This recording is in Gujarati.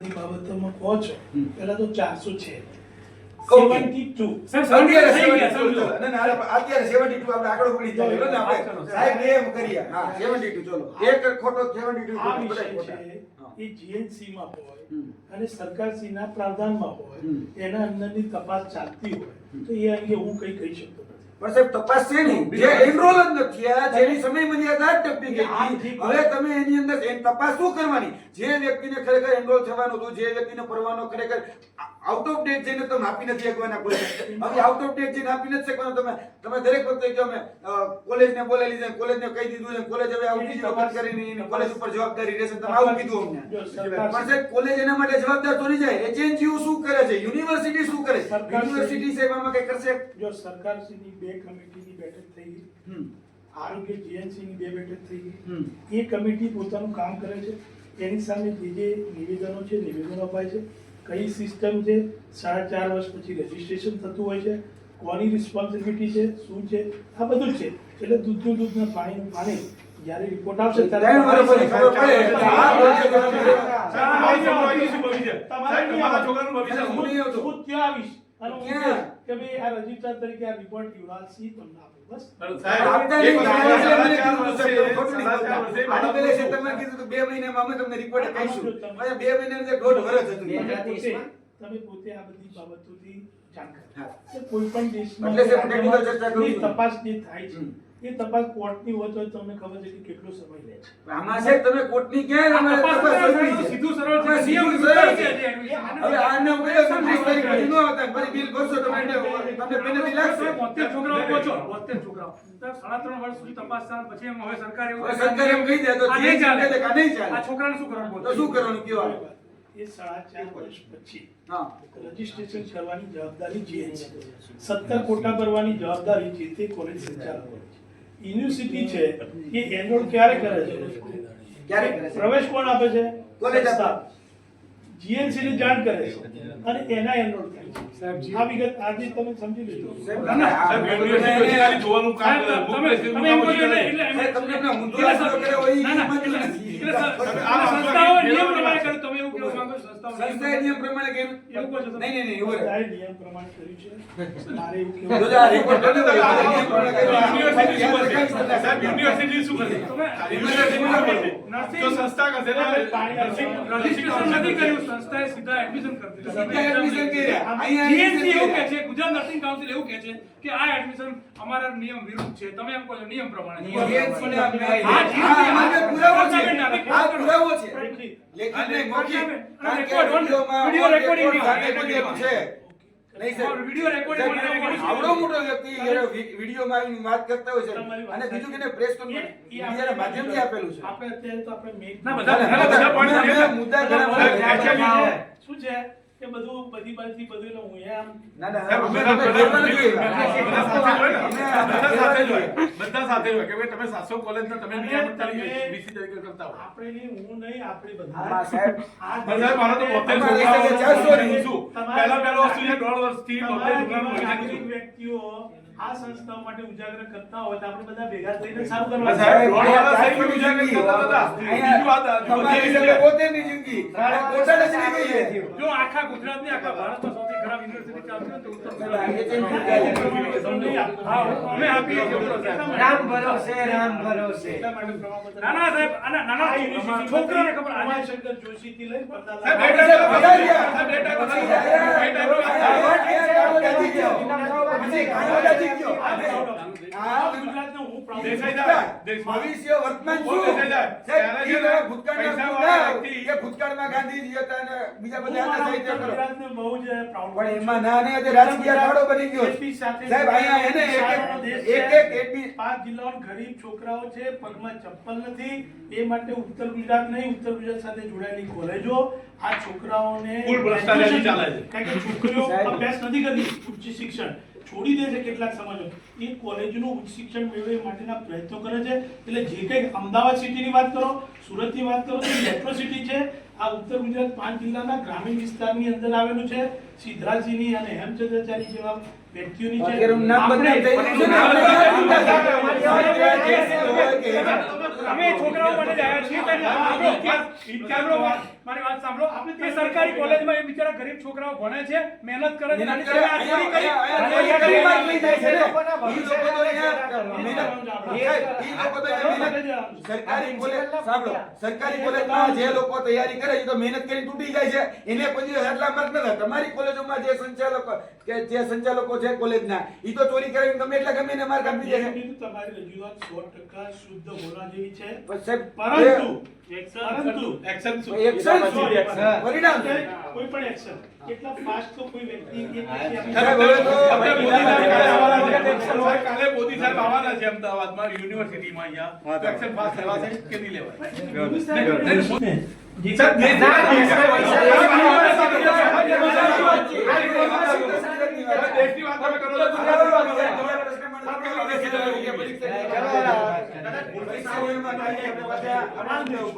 ની બાબતોમાં કહો છો પેલા તો ચારસો છે સરકાર સેવન્ટી ટુ અત્યારે થઈ ગયા, 72 સમજો. ચલો. ના, ના, અત્યારે 72 આપણે આગળ ઉપડી જાય. બરોબર ને હા, આપણે? ચલો. સાહેબ ને એમ કરીએ. હા, 72 ચલો. એક ખોટો 72 આ ખોટો, વિષય બધા ખોટા. છે હા. એ જીએનસી માં હોય એના અંદરની પ્રાવધાનમાં હોય એના અંદરની તપાસ ચાલતી હોય તો એ અંગે હું કઈ કહી શકતો પણ સાહેબ તપાસ છે નહીં. જે એનરોલ જ નથી થયા જેની સમય મર્યાદા જ ટપી ગઈ આ. હવે તમે એની અંદર તપાસ શું કરવાની? જે વ્યક્તિને ખરેખર એનરોલ થવાનું હતું જે વ્યક્તિને ફરવાનો ખરેખર આઉટ ઓફ ડેટ જઈને તમે આપી નથી શકવાના કોઈ હવે આઉટ ઓફ ડેટ જઈને આપી નથી શકવાના તમે તમે દરેક વખતે કે અમે કોલેજને બોલાવી લીધા કોલેજને કહી દીધું છે કોલેજ હવે આવું બીજી વખત કરીને કોલેજ ઉપર જવાબદારી રહેશે તમે આવું કીધું અમને. પણ સાહેબ કોલેજ એના માટે જવાબદાર તો નહીં જાય એજન્સીઓ શું કરે છે? યુનિવર્સિટી શું કરે છે? યુનિવર્સિટી સાહેબ આમાં કઈ કરશે? જો સરકારશ્રીની બે કમિટીની બેઠક થઈ ગઈ આરોગ્ય જીએનસી ની બે બેઠક થઈ ગઈ એ કમિટી પોતાનું કામ કરે છે. એની સામે જે જે નિવેદનો છે નિવેદનો અપાય છે. કઈ સિસ્ટમ છે? સાડા ચાર વર્ષ પછી રજીસ્ટ્રેશન થતું હોય છે. કોની રિસ્પોન્સિબિલિટી છે? શું છે? આ બધું છે. એટલે દૂધનું દૂધ ને પાણીનું પાણી જ્યારે રિપોર્ટ આવશે તમારે છોકરાનું ભવિષ્ય. હું ત્યાં આવીશ. અને હું કે ભાઈ આ તરીકે આ રિપોર્ટ યુવરાજસિંહ તમને આપું. બસ. બે મહિનામાં અમે તમને રિપોર્ટ કહીશું. બે મહિના જે દોઢ વર્ષ હતું. તમે પોતે આ બધી બાબતોથી જાણકાર. કોઈ પણ દેશમાં. તપાસ જે થાય છે. એ તપાસ કોર્ટની હોય તો તમને ખબર છે કે કેટલો સમય લે છે આમાં સાહેબ તમે કોર્ટની ક્યાં અમારે તપાસ કરો. સીધું સરળ છે. સીધું સરળ છે. હવે આને હું સમજી પછી ન આવતા. ફરી બિલ ભરશો તમે તમને penalty લાગશે. બોતેર છોકરાઓ પહોંચો છો, છોકરાઓ. સાડા ત્રણ વર્ષ સુધી તપાસ થાય પછી એમ હવે સરકાર એવું સરકાર એમ કહી દે તો જે ચાલે. કહે છે કે નહીં ચાલે. આ છોકરાને શું કરવાનું? તો શું કરવાનું કયો? એ સાડા ચાર વર્ષ પછી હા રજીસ્ટ્રેશન કરવાની જવાબદારી જે છે સત્તર કોટા ભરવાની જવાબદારી જે તે કોલેજ સંચાલક હોય છે યુનિવર્સિટી છે એ એનરોલ ક્યારે કરે છે? ક્યારે પ્રવેશ કોણ આપે છે? કોલેજ. સંસ્થા. ની જાણ કરે છે. અને એના એનરોલ થાય છે. આ વિગત આજે તમે સમજી ખાલી જોવાનું કામ કરે, તમે- તમે એમ કહો એટલે- તમને રસ્તો કર્યો હોય સંસ્થાએ નિયમ પ્રમાણે કર્યું એવું કહો છો નહીં નહીં નહીં બધાએ નિયમ પ્રમાણે કર્યું છે. મારે એવું જો કહેવું આ રિપોર્ટ આ નિયમ પ્રમાણે કર્યું. યુનિવર્સિટી શું કરે યુનિવર્સિટી શું કરે નર્સિંગ સંસ્થા કરશે ને, રજીસ્ટ્રેશન નથી કર્યું સંસ્થાએ સીધા એડમિશન કરી દીધું. સીધા એડમિશન કર્યા. અહીંયા જીએનસી એવું કહે છે ગુજરાત નર્સિંગ કાઉન્સિલ એવું કહે છે કે આ એડમિશન અમારા નિયમ વિરુદ્ધ છે. તમે એમ કહો છો નિયમ પ્રમાણે. ને આપણે આ પુરાવો છે. આ પુરાવો છે. લેખિત. લેખિત નહીં, મૌખિક. કારણ કે record, વિડીયોમાં video on recording record સાથે video બનેલું છે. નહીં સાહેબ. વીડિયો રેકોર્ડિંગ આવડો મોટો વ્યક્તિ જ્યારે આવીને વાત કરતા હોય છે અને બીજું કે પ્રેસ એ- એ મીડિયાના માધ્યમથી આપેલું છે આપણે અત્યારે તો આપણે ના, ના, ના, બધા- બધા point મેં- છે. મેં મુદ્દા ઘણા બધા બધા રાખ્યા છે. શું છે કે બધું બધી બાજુથી બધું એટલે હું એમ ના, ના, અમે- સાથે બધા સાથે હોય. બધા કે ભાઈ તમે સાતસો કોલેજના તમે બીજા તરીકે તમે- BC તરીકે કરતા હોય આપણે નહીં હું નહીં આપણે બધા સાહેબ. સાહેબ, મારો તો બોતેર છોકરાઓ. પહેલા પહેલો વસ્તુ છે દોઢ વર્ષથી બોતેર. વ્યક્તિઓ આ સંસ્થાઓ માટે ઉજાગર કરતા હોય તો આપણે બધા ભેગા થઈને સારું કરવા સાહેબ, રોડ વાળા સાહેબ. ઉજાગર કરતા હતા. બીજી વાત તમારી જગ્યા પોતેની જિંદગી. પોતાને જ નહીં. જો આખા ગુજરાતની આખા ભારતમાં સૌથી ખરાબ યુનિવર્સિટી ચાલતી હોય તો ઉત્તર ગુજરાત. હા, અમે આપીએ છીએ રામ ભરોસે રામ ભરોસે ના ના સાહેબ નાના આ યુનિવર્સિટી છોકરાને ખબર આજે પંડાલા- બે ટાઈપ બધા રહ્યા. સાહેબ, બેટા બેટા બેટા બેટા બેટા બેટા બેટા બેટા બેટા બેટા બેટા બેટા નથી ભવિષ્ય વર્તમાન ભૂતકાળમાં ગાંધીજી હતા અને બીજા બધા પણ એમાં ના ને આજે રાજકીય બની ગયો સાહેબ, અહીંયા એને એક- એક- એક- પાંચ ગરીબ છોકરાઓ છે પગમાં ચપ્પલ નથી. એ માટે ઉત્તર ગુજરાત નહીં ઉત્તર ગુજરાત સાથે જોડાયેલી કોલેજો. આ છોકરાઓને ભ્રષ્ટાચારી ચાલે છે. કારણ કે છોકરીઓ અભ્યાસ નથી કરતી ઉચ્ચ શિક્ષણ. છોડી દે છે કેટલાક સમાજો. એ કોલેજનું ઉચ્ચ શિક્ષણ મેળવે માટેના પ્રયત્નો કરે છે. એટલે જે કંઈક અમદાવાદ સિટીની વાત કરો સુરતની વાત કરો તો મેટ્રો સિટી છે આ ઉત્તર ગુજરાત પાંચ જિલ્લાના ગ્રામીણ વિસ્તારની અંદર આવેલું છે. સિદ્ધરાજસિંહની અને હેમચંદ્રાચાર્ય જેવા વ્યક્તિઓની છે. અમે છોકરાઓ માટે જ આવ્યા છીએ સાંભળો, મારી વાત સાંભળો. એ સરકારી કોલેજમાં એ બિચારા ગરીબ છોકરાઓ ભણે છે મહેનત કરે છે સરકારી કોલેજ સાંભળો. સરકારી કોલેજમાં જે લોકો તૈયારી કરે છે તો મહેનત કરી તૂટી જાય છે. એને પછી એટલા માર્ક નથી તમારી કોલેજોમાં જે સંચાલકો કે જે સંચાલકો છે કોલેજના એ તો ચોરી કરીને ગમે એટલા ગમે એને માર્ક આપી દે છે. તમારી રજૂઆત સો ટકા શુદ્ધ હોવા જેવી છે પણ સાહેબ, પરંતુ પરંતુ એક્શન શું એક્શન શું? પરિણામ કોઈ પણ એક્શન કેટલા ફાસ્ટ તો કોઈ વ્યક્તિ એક વ્યક્તિ આપી સાહેબ, હવે તો આપણે મોદી સાહેબ કાલે આવવાના છે. કાલે મોદી સાહેબ આવવાના છે અમદાવાદમાં યુનિવર્સિટીમાં અહીંયા એક્શન પાસ લેવાશે કે નહીં લેવાય જે- વાત તમે કરો છો. પરીક્ષા